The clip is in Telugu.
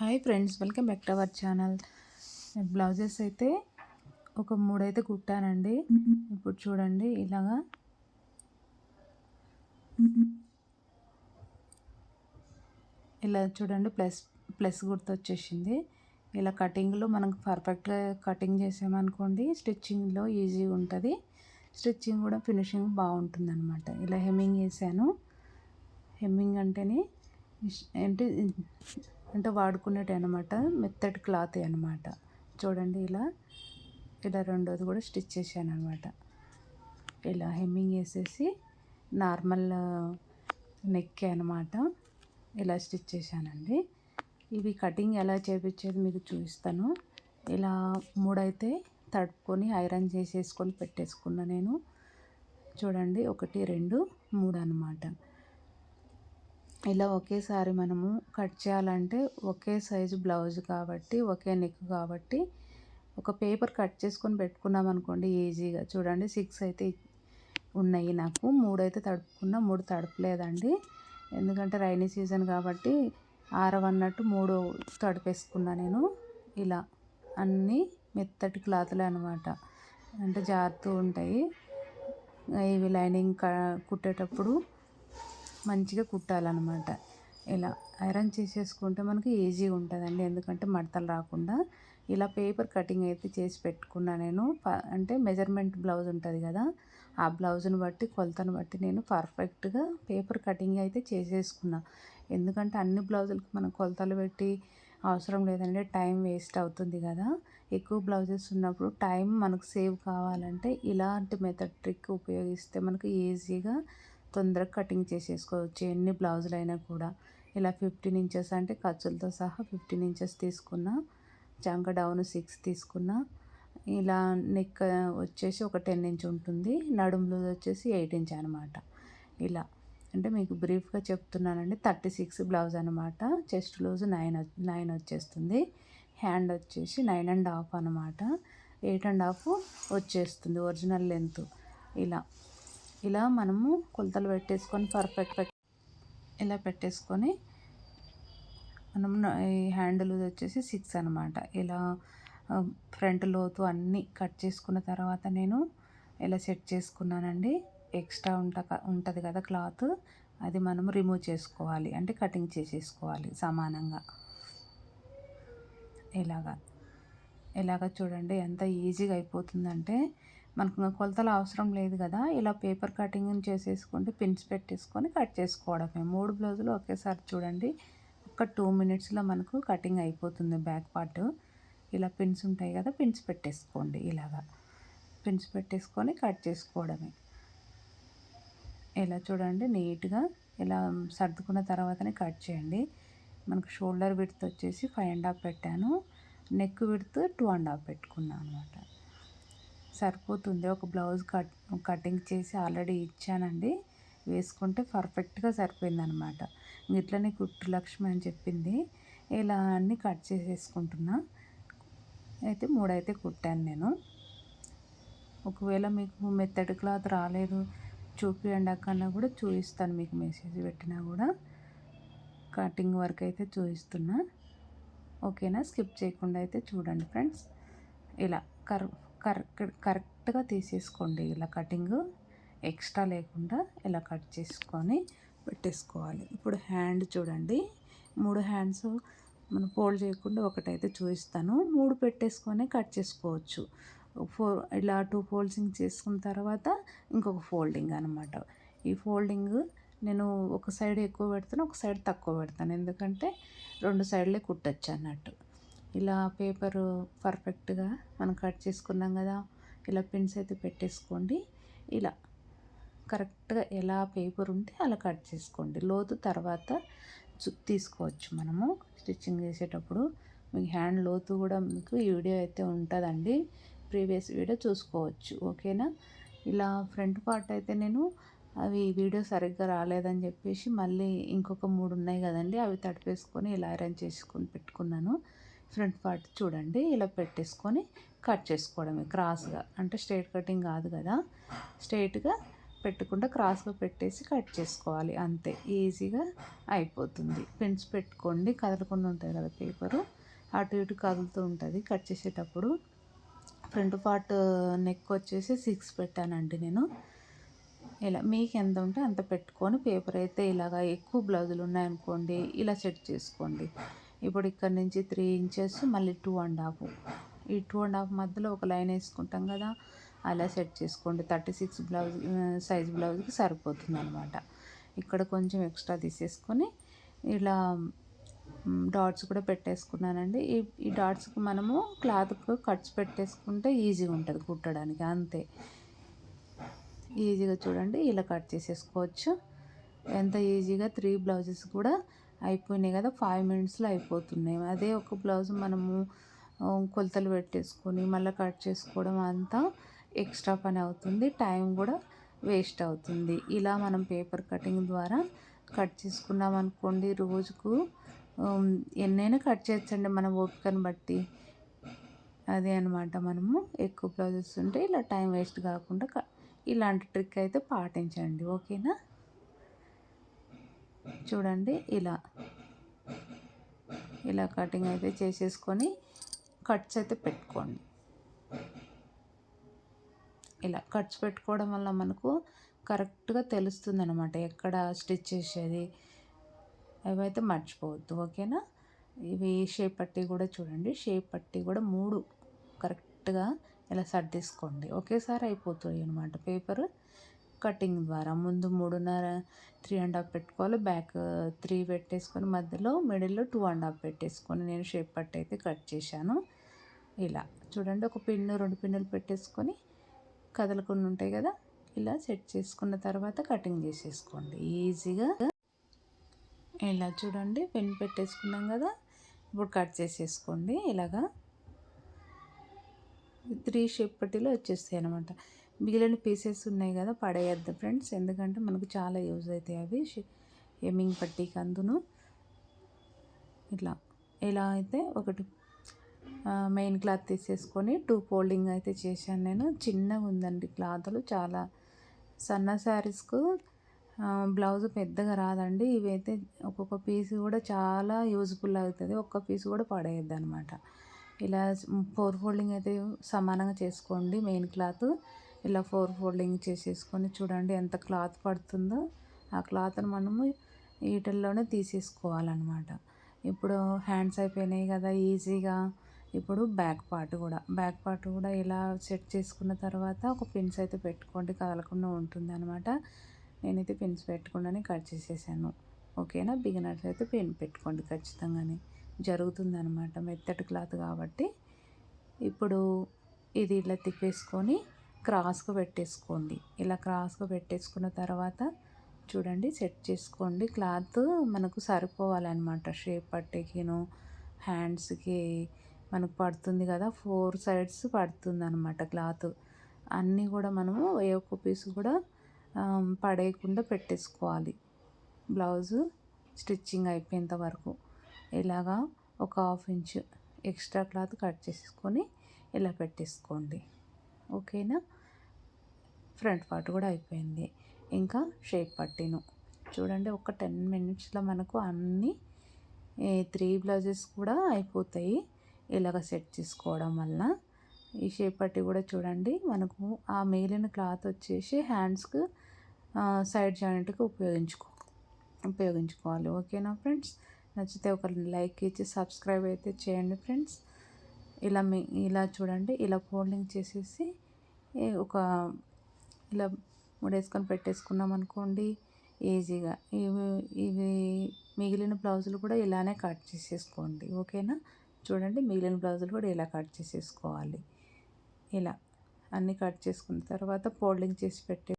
Hi friends welcome back to our channel. Blouses అయితే ఒక మూడైతే కుట్టానండి. ఇప్పుడు చూడండి ఇలాగా. ఇలా చూడండి ప్లస్ ప్లస్ గుర్తు వచ్చేసింది ఇలా కటింగ్లో మనకు పర్ఫెక్ట్గా కటింగ్ చేసామనుకోండి స్టిచ్చింగ్లో ఈజీగా ఉంటుంది. స్టిచ్చింగ్ కూడా ఫినిషింగ్ బాగుంటుంది అనమాట ఇలా హెమ్మింగ్ చేశాను. హెమ్మింగ్ అంటేనే ఏంటి అంటే వాడుకునేటి అనమాట మెత్తటి క్లాత్ అనమాట. చూడండి ఇలా ఇలా రెండోది కూడా స్టిచ్ చేశాను అనమాట ఇలా హెమ్మింగ్ వేసేసి నార్మల్ నెక్ అనమాట. ఇలా స్టిచ్ చేశానండి. ఇవి కటింగ్ ఎలా చేపించేది మీకు చూపిస్తాను. ఇలా మూడైతే తడుపుకొని ఐరన్ చేసేసుకొని పెట్టేసుకున్నా నేను. చూడండి ఒకటి రెండు మూడు అనమాట ఇలా ఒకేసారి మనము కట్ చేయాలంటే ఒకే సైజు బ్లౌజ్ కాబట్టి ఒకే నెక్ కాబట్టి ఒక పేపర్ కట్ చేసుకొని పెట్టుకున్నాం అనుకోండి ఈజీగా. చూడండి సిక్స్ అయితే ఉన్నాయి నాకు. మూడు అయితే తడుపుకున్నా మూడు తడపలేదండి. ఎందుకంటే రైనీ సీజన్ కాబట్టి ఆరవన్నట్టు మూడు తడిపేసుకున్నా నేను. ఇలా అన్నీ మెత్తటి క్లాత్లే అనమాట అంటే జారుతూ ఉంటాయి. ఇవి లైనింగ్ కుట్టేటప్పుడు మంచిగా కుట్టాలన్నమాట. ఇలా ఐరన్ చేసేసుకుంటే మనకి ఈజీగా ఉంటుందండి. ఎందుకంటే మడతలు రాకుండా. ఇలా పేపర్ కటింగ్ అయితే చేసి పెట్టుకున్నా నేను. అంటే మెజర్మెంట్ బ్లౌజ్ ఉంటుంది కదా. ఆ బ్లౌజ్ని బట్టి కొలతను బట్టి నేను పర్ఫెక్ట్గా పేపర్ కటింగ్ అయితే చేసేసుకున్నా. ఎందుకంటే అన్ని బ్లౌజులకి మనం కొలతలు పెట్టి అవసరం లేదంటే టైం వేస్ట్ అవుతుంది కదా. ఎక్కువ బ్లౌజెస్ ఉన్నప్పుడు టైం మనకు సేవ్ కావాలంటే ఇలాంటి మెథడ్ ట్రిక్ ఉపయోగిస్తే మనకు ఈజీగా తొందరగా కటింగ్ చేసేసుకోవచ్చు. ఎన్ని బ్లౌజులు అయినా కూడా. ఇలా ఫిఫ్టీన్ ఇంచెస్ అంటే ఖర్చులతో సహా ఫిఫ్టీన్ ఇంచెస్ తీసుకున్నా చంక డౌన్ సిక్స్ తీసుకున్నా ఇలా నెక్ వచ్చేసి ఒక టెన్ ఇంచ్ ఉంటుంది. నడుం లూజ్ వచ్చేసి ఎయిట్ ఇంచ్ అనమాట ఇలా. అంటే మీకు బ్రీఫ్గా చెప్తున్నానండి థర్టీ సిక్స్ బ్లౌజ్ అనమాట చెస్ట్ లూజ్ నైన్ నైన్ వచ్చేస్తుంది. హ్యాండ్ వచ్చేసి నైన్ అండ్ హాఫ్ అనమాట ఎయిట్ అండ్ హాఫ్ వచ్చేస్తుంది ఒరిజినల్ లెంత్. ఇలా. ఇలా మనము కొలతలు పెట్టేసుకొని పర్ఫెక్ట్ ఇలా పెట్టేసుకొని మనం ఈ హ్యాండిల్ వచ్చేసి సిక్స్ అనమాట ఇలా ఫ్రంట్ లోతు అన్నీ కట్ చేసుకున్న తర్వాత నేను ఇలా సెట్ చేసుకున్నానండి. ఎక్స్ట్రా ఉంట ఉంటుంది కదా క్లాత్ అది మనం రిమూవ్ చేసుకోవాలి. అంటే కటింగ్ చేసేసుకోవాలి సమానంగా. ఇలాగా. ఇలాగ చూడండి ఎంత ఈజీగా అయిపోతుందంటే మనకు కొలతలు అవసరం లేదు కదా. ఇలా పేపర్ కటింగ్ చేసేసుకుంటే పిన్స్ పెట్టేసుకొని కట్ చేసుకోవడమే. మూడు బ్లౌజులు ఒకేసారి చూడండి. ఒక టూ మినిట్స్లో మనకు కటింగ్ అయిపోతుంది బ్యాక్ పార్ట్. ఇలా పిన్స్ ఉంటాయి కదా పిన్స్ పెట్టేసుకోండి ఇలాగా. పిన్స్ పెట్టేసుకొని కట్ చేసుకోవడమే. ఇలా చూడండి నీట్గా ఇలా సర్దుకున్న తర్వాతనే కట్ చేయండి. మనకు షోల్డర్ విడ్త్ వచ్చేసి ఫైవ్ అండ్ హాఫ్ పెట్టాను. Neck width two and half పెట్టుకున్నాను అనమాట సరిపోతుంది. ఒక బ్లౌజ్ కట్ కటింగ్ చేసి ఆల్రెడీ ఇచ్చానండి. వేసుకుంటే పర్ఫెక్ట్గా సరిపోయింది అనమాట ఇట్లనే కుట్టు లక్ష్మి అని చెప్పింది. ఇలా అన్నీ కట్ చేసేసుకుంటున్నా. అయితే మూడైతే కుట్టాను నేను. ఒకవేళ మీకు మెత్తడి క్లాత్ రాలేదు చూపియండి అక్కడన్నా కూడా చూపిస్తాను మీకు మెసేజ్ పెట్టినా కూడా. కటింగ్ వర్క్ అయితే చూపిస్తున్నా. ఓకేనా? స్కిప్ చేయకుండా అయితే చూడండి ఫ్రెండ్స్. ఇలా కర్వ్ కరెక్ట్ కరెక్ట్గా తీసేసుకోండి. ఇలా కటింగ్ ఎక్స్ట్రా లేకుండా ఇలా కట్ చేసుకొని పెట్టేసుకోవాలి. ఇప్పుడు హ్యాండ్ చూడండి. మూడు హ్యాండ్స్ మనం ఫోల్డ్ చేయకుండా ఒకటైతే చూపిస్తాను. మూడు పెట్టేసుకొని కట్ చేసుకోవచ్చు. ఫోర్ ఇలా టూ ఫోల్డింగ్ చేసుకున్న తర్వాత ఇంకొక ఫోల్డింగ్ అనమాట ఈ ఫోల్డింగ్ నేను ఒక సైడ్ ఎక్కువ పెడతాను ఒక సైడ్ తక్కువ పెడతాను. ఎందుకంటే రెండు సైడ్లే కుట్టచ్చు అన్నట్టు. ఇలా పేపరు పర్ఫెక్ట్గా మనం కట్ చేసుకున్నాం కదా ఇలా పిన్స్ అయితే పెట్టేసుకోండి. ఇలా కరెక్ట్గా ఎలా పేపర్ ఉంటే అలా కట్ చేసుకోండి. లోతు తర్వాత తీసుకోవచ్చు మనము. స్టిచ్చింగ్ చేసేటప్పుడు మీకు హ్యాండ్ లోతు కూడా మీకు ఈ వీడియో అయితే ఉంటుందండి. ప్రీవియస్ వీడియో చూసుకోవచ్చు. ఓకేనా? ఇలా ఫ్రంట్ పార్ట్ అయితే నేను అవి వీడియో సరిగ్గా రాలేదని చెప్పేసి మళ్ళీ ఇంకొక మూడు ఉన్నాయి కదండి అవి తడిపేసుకొని ఇలా అరేంజ్ చేసుకొని పెట్టుకున్నాను. ఫ్రంట్ పార్ట్ చూడండి ఇలా పెట్టేసుకొని కట్ చేసుకోవడమే క్రాస్గా. అంటే స్ట్రైట్ కటింగ్ కాదు కదా. స్ట్రైట్గా పెట్టకుండా క్రాస్గా పెట్టేసి కట్ చేసుకోవాలి. అంతే ఈజీగా అయిపోతుంది. పిన్స్ పెట్టుకోండి కదలకుండా ఉంటుంది కదా పేపరు. అటు ఇటు కదులుతూ ఉంటుంది. కట్ చేసేటప్పుడు ఫ్రంట్ పార్ట్ నెక్ వచ్చేసి సిక్స్ పెట్టానండి నేను. ఇలా మీకు ఎంత ఉంటే అంత పెట్టుకొని పేపర్ అయితే ఇలాగ ఎక్కువ బ్లౌజులు ఉన్నాయనుకోండి ఇలా సెట్ చేసుకోండి. ఇప్పుడు ఇక్కడ నుంచి త్రీ ఇంచెస్ మళ్ళీ టూ అండ్ హాఫ్. ఈ టూ అండ్ హాఫ్ మధ్యలో ఒక లైన్ వేసుకుంటాం కదా అలా సెట్ చేసుకోండి. థర్టీ సిక్స్ బ్లౌజ్ సైజ్ బ్లౌజ్కి సరిపోతుంది అనమాట ఇక్కడ కొంచెం ఎక్స్ట్రా తీసేసుకొని ఇలా డాట్స్ కూడా పెట్టేసుకున్నానండి. ఈ ఈ డాట్స్కి మనము క్లాత్కు కట్స్ పెట్టేసుకుంటే ఈజీగా ఉంటుంది కుట్టడానికి అంతే. ఈజీగా చూడండి ఇలా కట్ చేసేసుకోవచ్చు. ఎంత ఈజీగా త్రీ బ్లౌజెస్ కూడా అయిపోయినాయి కదా ఫైవ్ మినిట్స్లో అయిపోతున్నాయి. అదే ఒక బ్లౌజ్ మనము కొలతలు పెట్టేసుకొని మళ్ళీ కట్ చేసుకోవడం అంతా ఎక్స్ట్రా పని అవుతుంది. టైం కూడా వేస్ట్ అవుతుంది. ఇలా మనం పేపర్ కటింగ్ ద్వారా కట్ చేసుకున్నాం అనుకోండి రోజుకు ఎన్నైనా కట్ చేయొచ్చండి మన ఓపికను బట్టి. అదే అనమాట మనము. ఎక్కువ బ్లౌజెస్ ఉంటే ఇలా టైం వేస్ట్ కాకుండా ఇలాంటి ట్రిక్ అయితే పాటించండి. ఓకేనా? చూడండి ఇలా. ఇలా కటింగ్ అయితే చేసేసుకొని కట్స్ అయితే పెట్టుకోండి. ఇలా కట్స్ పెట్టుకోవడం వల్ల మనకు కరెక్ట్గా తెలుస్తుంది అనమాట ఎక్కడ స్టిచ్ చేసేది. అవైతే మర్చిపోవద్దు ఓకేనా? ఇవి షేప్ పట్టి కూడా చూడండి షేప్ పట్టి కూడా మూడు కరెక్ట్గా ఇలా సర్దేసుకోండి. ఒకేసారి అయిపోతుంది అనమాట పేపర్. కటింగ్ ద్వారా ముందు మూడున్నర త్రీ అండ్ హాఫ్ పెట్టుకోవాలి. బ్యాక్ త్రీ పెట్టేసుకొని మధ్యలో మిడిల్లో టూ అండ్ హాఫ్ పెట్టేసుకొని నేను షేప్ పట్టు అయితే కట్ చేశాను. ఇలా చూడండి ఒక పిన్ను రెండు పిన్నులు పెట్టేసుకొని కదలకుండా ఉంటాయి కదా ఇలా సెట్ చేసుకున్న తర్వాత కటింగ్ చేసేసుకోండి. ఈజీగా ఇలా చూడండి పెన్ పెట్టేసుకున్నాం కదా ఇప్పుడు కట్ చేసేసుకోండి. ఇలాగా త్రీ షేప్ పట్టీలో వచ్చేస్తాయి అనమాట మిగిలిన పీసెస్ ఉన్నాయి కదా పడేయద్దు ఫ్రెండ్స్. ఎందుకంటే మనకు చాలా యూజ్ అవుతాయి అవి. ఎమ్మింగ్ పట్టీకి అందును ఇట్లా. ఇలా అయితే ఒకటి మెయిన్ క్లాత్ తీసేసుకొని టూ ఫోల్డింగ్ అయితే చేశాను నేను. చిన్నగా ఉందండి క్లాత్లు. చాలా సన్న శారీస్కు బ్లౌజ్ పెద్దగా రాదండి. ఇవైతే ఒక్కొక్క పీస్ కూడా చాలా యూజ్ఫుల్ అవుతుంది. ఒక్క పీస్ కూడా పడేయద్దు అనమాట ఇలా ఫోర్ ఫోల్డింగ్ అయితే సమానంగా చేసుకోండి మెయిన్ క్లాత్. ఇలా ఫోర్ ఫోల్డింగ్ చేసేసుకొని చూడండి ఎంత క్లాత్ పడుతుందో. ఆ క్లాత్ని మనము ఈటల్లోనే తీసేసుకోవాలన్నమాట. ఇప్పుడు హ్యాండ్స్ అయిపోయినాయి కదా ఈజీగా. ఇప్పుడు బ్యాక్ పార్ట్ కూడా. బ్యాక్ పార్ట్ కూడా ఇలా సెట్ చేసుకున్న తర్వాత ఒక పిన్స్ అయితే పెట్టుకోండి కదలకుండా ఉంటుంది అనమాట నేనైతే పిన్స్ పెట్టకుండానే కట్ చేసేసాను. ఓకేనా? బిగినర్స్ అయితే పిన్ పెట్టుకోండి ఖచ్చితంగానే. జరుగుతుంది అనమాట మెత్తటి క్లాత్ కాబట్టి. ఇప్పుడు ఇది ఇట్లా తిప్పేసుకొని క్రాస్గా పెట్టేసుకోండి. ఇలా క్రాస్గా పెట్టేసుకున్న తర్వాత చూడండి సెట్ చేసుకోండి. క్లాత్ మనకు సరిపోవాలన్నమాట. షేప్ పట్టేకిను హ్యాండ్స్కి మనకు పడుతుంది కదా ఫోర్ సైడ్స్ పడుతుంది అనమాట క్లాత్. అన్నీ కూడా మనము ఏ ఒక్క పీస్ కూడా పడేయకుండా పెట్టేసుకోవాలి. బ్లౌజు స్టిచ్చింగ్ అయిపోయేంత వరకు. ఇలాగా ఒక half inch extra cloth cut చేసుకొని ఇలా పెట్టేసుకోండి. ఓకేనా? ఫ్రంట్ పార్ట్ కూడా అయిపోయింది. ఇంకా షేప్ పట్టిను. చూడండి ఒక టెన్ మినిట్స్లో మనకు అన్నీ త్రీ బ్లౌజెస్ కూడా అయిపోతాయి. ఇలాగ సెట్ చేసుకోవడం వల్ల ఈ షేప్ పట్టి కూడా చూడండి మనకు ఆ మిగిలిన క్లాత్ వచ్చేసి హ్యాండ్స్కి సైడ్ జాయింట్కి ఉపయోగించుకో ఉపయోగించుకోవాలి. ఓకేనా ఫ్రెండ్స్? నచ్చితే ఒక లైక్ ఇచ్చి సబ్స్క్రైబ్ అయితే చేయండి ఫ్రెండ్స్. ఇలా మీ ఇలా చూడండి ఇలా ఫోల్డింగ్ చేసేసి ఒక ఇలా ముడేసుకొని పెట్టేసుకున్నాం అనుకోండి ఈజీగా. ఇవి ఇవి మిగిలిన బ్లౌజులు కూడా ఇలానే కట్ చేసేసుకోండి ఓకేనా? చూడండి మిగిలిన బ్లౌజులు కూడా ఇలా కట్ చేసేసుకోవాలి. ఇలా అన్నీ కట్ చేసుకున్న తర్వాత ఫోల్డింగ్ చేసి పెట్టే